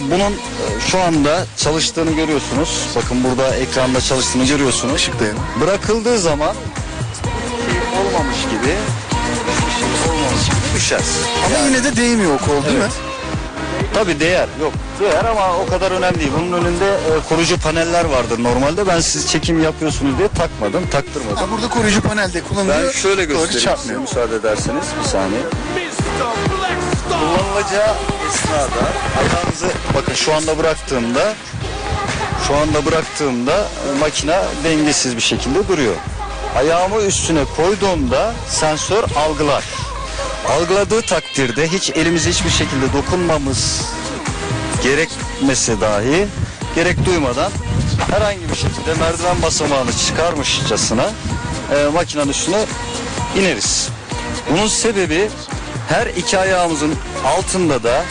bunun e, şu anda çalıştığını görüyorsunuz. Bakın burada ekranda çalıştığını görüyorsunuz. Işıktayım. Bırakıldığı zaman şey olmamış gibi şey olmamış gibi düşer. Ama Yani- yine de değmiyor o kol değil Evet. mi? Tabii değer yok. Değer ama o kadar önemli değil. Bunun önünde e, koruyucu paneller vardır normalde. Ben siz çekim yapıyorsunuz diye takmadım, taktırmadım. Ha, burada koruyucu panelde kullanılıyor. Ben şöyle Doğru göstereyim size müsaade ederseniz bir saniye. Kullanılacağı esnada ayağınızı şu anda bıraktığımda şu anda bıraktığımda makine dengesiz bir şekilde duruyor. Ayağımı üstüne koyduğumda sensör algılar. Algıladığı takdirde hiç elimize hiçbir şekilde dokunmamız gerekmese dahi gerek duymadan herhangi bir şekilde merdiven basamağını çıkarmışçasına e, makinenin üstüne ineriz. Bunun sebebi her iki ayağımızın altında da